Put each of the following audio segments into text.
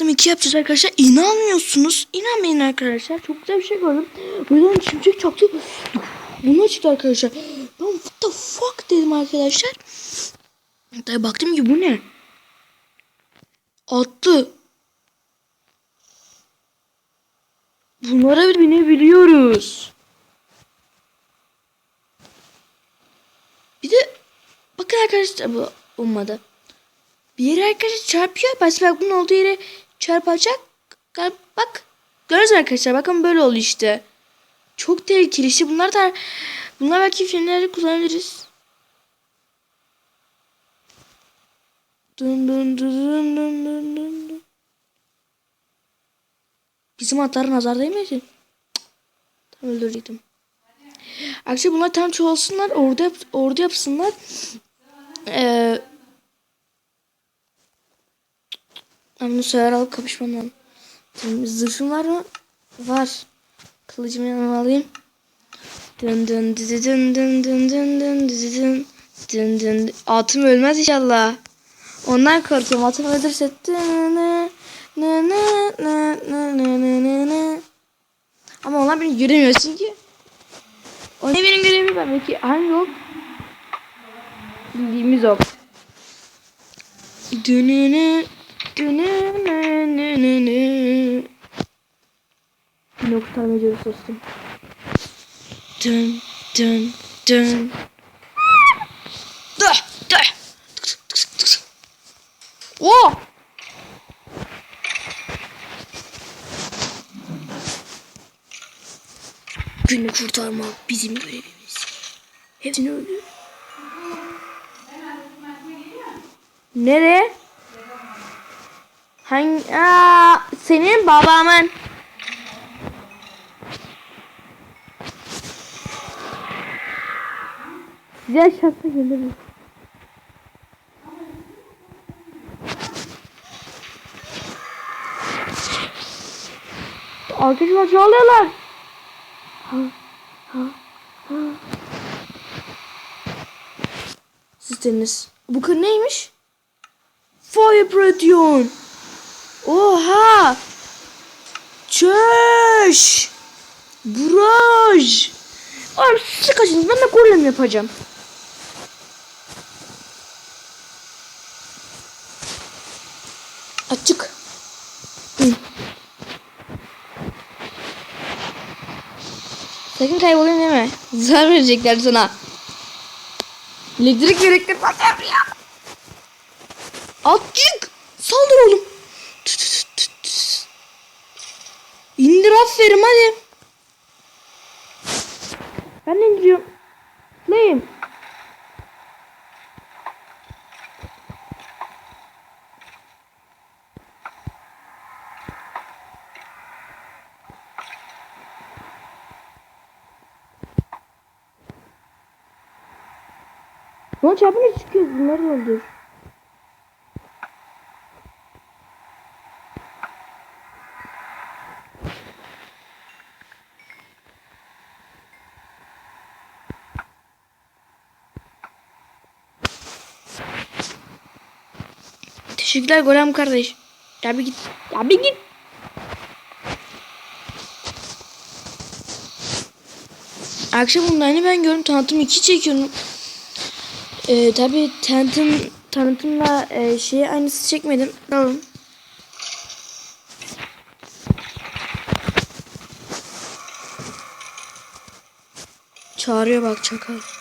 baktım iki yapacağız arkadaşlar. İnanmıyorsunuz. İnanmayın arkadaşlar. Çok güzel bir şey gördüm. Buradan şimşek çaktı. Bunu çıktı arkadaşlar. Ben what the fuck dedim arkadaşlar. Tabii baktım ki bu ne? Attı. Bunlara binebiliyoruz. Bir de bakın arkadaşlar bu olmadı. Bir yere arkadaşlar çarpıyor. Bas bak bunun olduğu yere çarpacak. Bak. Görüyoruz arkadaşlar. Bakın böyle oldu işte. Çok tehlikeli işte. Bunlar da bunlar belki filmlerde kullanabiliriz. Dın dın dın dın dın dın. Bizim atlar nazar değmesin. Cık. Tam öldürecektim. Akşam bunlar tam çoğalsınlar. Orada yap, orada yapsınlar. Ee, Ben bunu sefer alıp kapışmam. Zırhım var mı? Var. Kılıcımı yanıma alayım. Dın dın dizi dın dın dın dın dın dizi dın. Dın dın. Atım ölmez inşallah. Ondan korkuyorum. Atım ölürse. Ama onlar beni göremiyor çünkü. O ne benim görevim ben belki arm yok. Bildiğimiz yok. Dönünün Yine kurtarmacı seçtim. Dön dön dön. Dah dah. Oh! Günü kurtarmak bizim görevimiz. Hepsini öldür. Nereye? Hangi? Aa, senin babamın. Güzel şansa gelir mi? Arkadaşlar çalıyorlar. Ha, ha, ha. Siz deniz. Bu kız neymiş? Fire Protein. Oha. Çöş. Buraj. Abi siz kaçın. Ben de golem yapacağım. Açık. Sakın kaybolayım deme. Zarar verecekler sana. Elektrik gerekli patlar ya. Atçık. Saldır oğlum. İndir aferin hadi. Ben indiriyorum. Neyim? Lan çarpınca çıkıyoruz bunları öldür. Teşekkürler Golem kardeş. Ya bir git. Ya bir git. Akşam bunlarını ben gördüm. Tanıtım 2 çekiyorum. Ee, tabii tanıtım tanıtımla e, şeyi aynısı çekmedim. Alın. Çağırıyor bak çakal.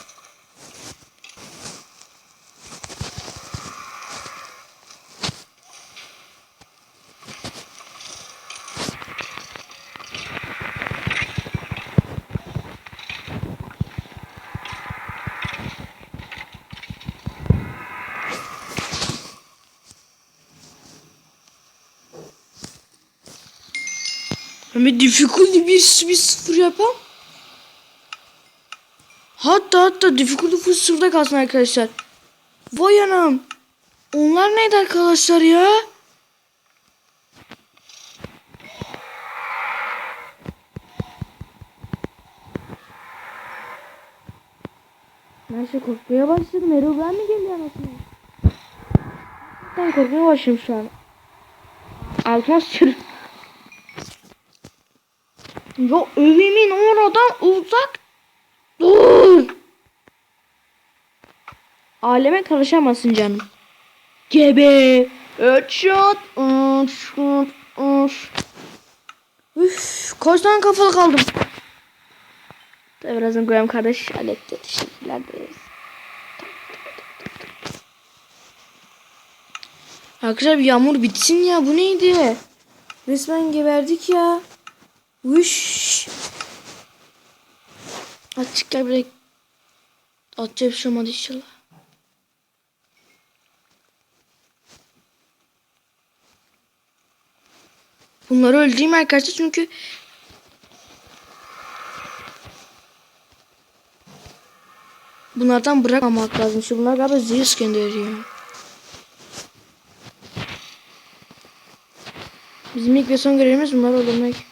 Ama difficulty bir, bir sıfır yapam. Hatta hatta difficulty full sıfırda kalsın arkadaşlar. Vay anam. Onlar neydi arkadaşlar ya? Neyse korkmaya başladım. Erol ben mi geliyor anasını? Ben korkmaya başladım şu an. Altıma sıçırım. Ya evimin oradan uzak dur. Aleme karışamazsın canım. Gebe. Headshot. Headshot. Üf, kaç tane kafalı kaldım. Tabii birazdan Graham kardeş halletti. Teşekkürler deriz. Arkadaşlar yağmur bitsin ya. Bu neydi? Resmen geberdik ya. Uş. Açık gel buraya. Atacak bir şey olmadı inşallah. Bunları öldüreyim arkadaşlar çünkü Bunlardan bırakmamak lazım. Şu bunlar galiba Zeus gönderiyor. Bizim ilk ve son görevimiz bunları öldürmek.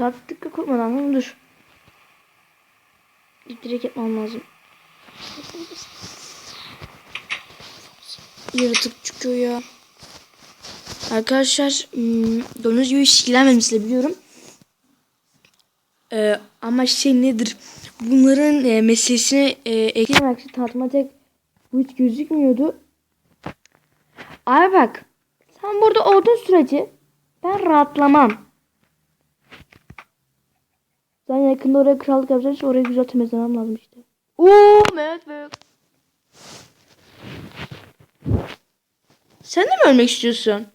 Dikkat korkmadan ama dur. Direkt yapmam lazım. Yaratık çıkıyor ya. Arkadaşlar hmm, gördüğünüz gibi hiç ilgilenmemişsiniz biliyorum. Ee, ama şey nedir? Bunların e, meselesini e, eklemek tartma tek bu hiç gözükmüyordu. Ay bak. Sen burada olduğun sürece ben rahatlamam. Ben yakında oraya krallık yapacağım için orayı güzel temizlemem lazım işte. Oo Mehmet Büyük. Sen de mi ölmek istiyorsun?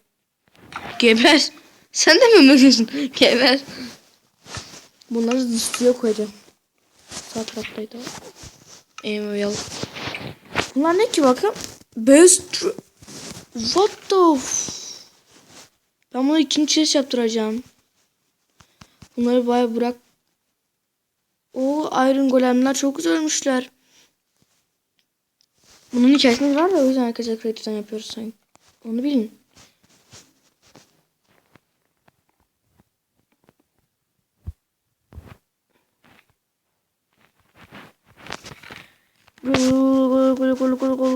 Geber. Sen de mi ölmek istiyorsun? Geber. Bunları suya koyacağım. Sağ taraftaydı. Eyvallah. Bunlar ne ki bakın? Best What the Ben bunu ikinci chest yaptıracağım. Bunları bayağı bırak. O Iron Golemler çok güzel ölmüşler. Bunun hikayesinde var da o yüzden arkadaşlar krediden yapıyoruz sanki. Onu bilin. bir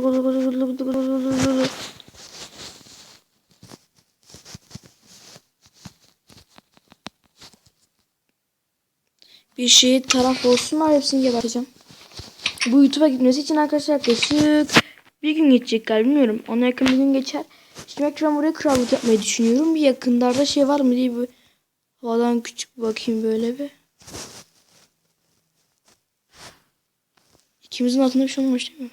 şey taraf olsunlar hepsini geberteceğim. Bu YouTube'a gitmesi için arkadaşlar yaklaşık bir gün geçecek galiba bilmiyorum. Ona yakın bir gün geçer. Şimdi ben buraya krallık yapmayı düşünüyorum. Bir yakınlarda şey var mı diye bir havadan küçük bakayım böyle bir. İkimizin altında bir şey olmamış değil mi?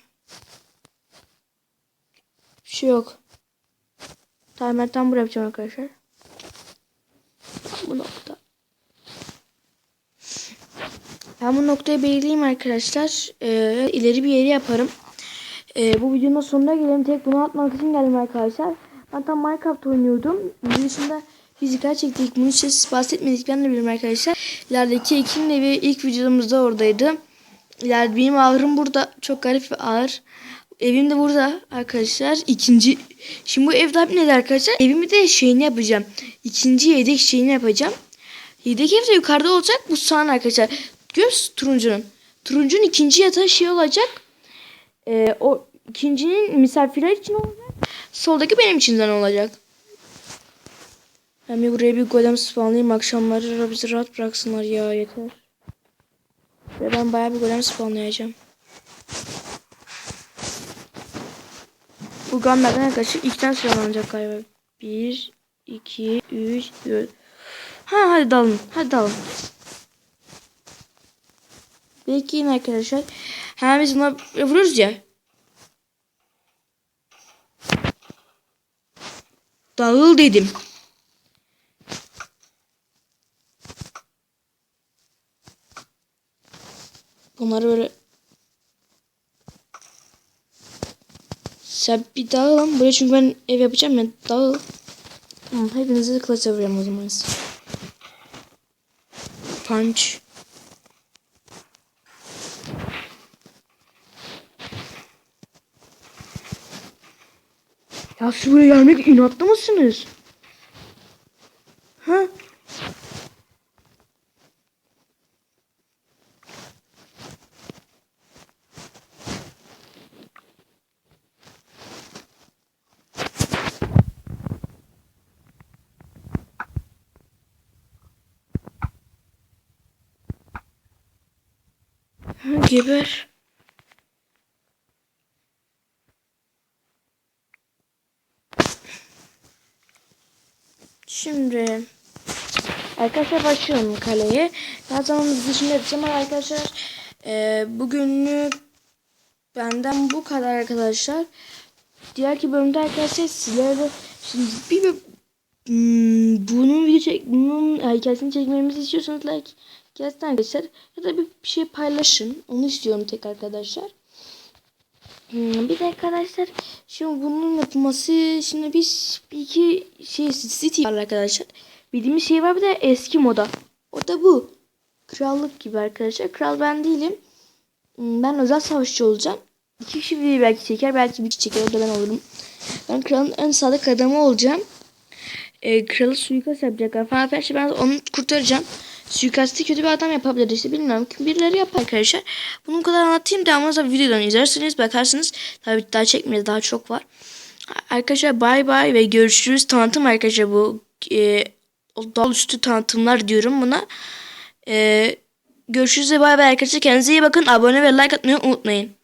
Bir şey yok. Tamam ben tam buraya yapacağım arkadaşlar. Tam bu Ben bu noktayı belirleyeyim arkadaşlar. Ee, ileri bir yeri yaparım. Ee, bu videonun sonuna gelelim. Tek bunu atmak için geldim arkadaşlar. Ben tam Minecraft oynuyordum. Bunun dışında fizikal çektik. Bunu hiç siz bahsetmedik. Ben de bilirim arkadaşlar. İlerideki Ekin'in evi ilk videomuzda oradaydı. İleride benim ağrım burada. Çok garip bir ağır. Evim de burada arkadaşlar. İkinci. Şimdi bu ev tabi nedir arkadaşlar? Evimi de şeyini yapacağım. İkinci yedek şeyini yapacağım. Yedek ev de yukarıda olacak. Bu sağın arkadaşlar. Musun turuncunun? Turuncunun ikinci yatağı şey olacak. Ee, o ikincinin misafirler için olacak. Soldaki benim içinden olacak. Ben bir buraya bir golem spawnlayayım. Akşamları bizi rahat bıraksınlar ya yeter. Ve ben bayağı bir golem spawnlayacağım. Bu gunlardan yaklaşık iki tane spawnlanacak galiba. Bir, iki, üç, dört. Ha hadi dalın. Hadi dalın. Bekleyin arkadaşlar. Hemen biz buna vururuz ya. Dağıl dedim. Bunları böyle Sen bir dağılın. Buraya çünkü ben ev yapacağım ya. Dağıl. Tamam hepinizi kılıç vuruyorum o zaman. Punch. Ya siz buraya gelmek inatlı mısınız? Ha? Geber. Şimdi arkadaşlar başlıyorum kaleye. Daha zaman dışında yapacağım ama arkadaşlar e, bugünlük benden bu kadar arkadaşlar. Diğerki bölümde arkadaşlar sizlerle şimdi bir, bir hmm, bunun video çek bunun hikayesini çekmemizi istiyorsanız like gelsin arkadaşlar ya da bir, bir şey paylaşın. Onu istiyorum tek arkadaşlar. Hmm, bir de arkadaşlar şimdi bunun yapılması şimdi biz bir iki şey city var arkadaşlar. Bildiğimiz şey var bir de eski moda. O da bu. Krallık gibi arkadaşlar. Kral ben değilim. Hmm, Ben özel savaşçı olacağım. İki kişi bir belki çeker belki bir kişi çeker o da ben olurum. Ben kralın en sadık adamı olacağım. Ee, kralı suikast yapacaklar falan. Arkadaşlar ben onu kurtaracağım. Suikastı kötü bir adam yapabilir işte bilmiyorum. Kim birileri yapar arkadaşlar. Bunu bu kadar anlatayım. Devamında da videodan izlersiniz. Bakarsınız. Tabii daha çekmeyiz. Daha çok var. Arkadaşlar bay bay ve görüşürüz. Tanıtım arkadaşlar bu. E, dal üstü tanıtımlar diyorum buna. E, görüşürüz ve bay bay arkadaşlar. Kendinize iyi bakın. Abone ve like atmayı unutmayın.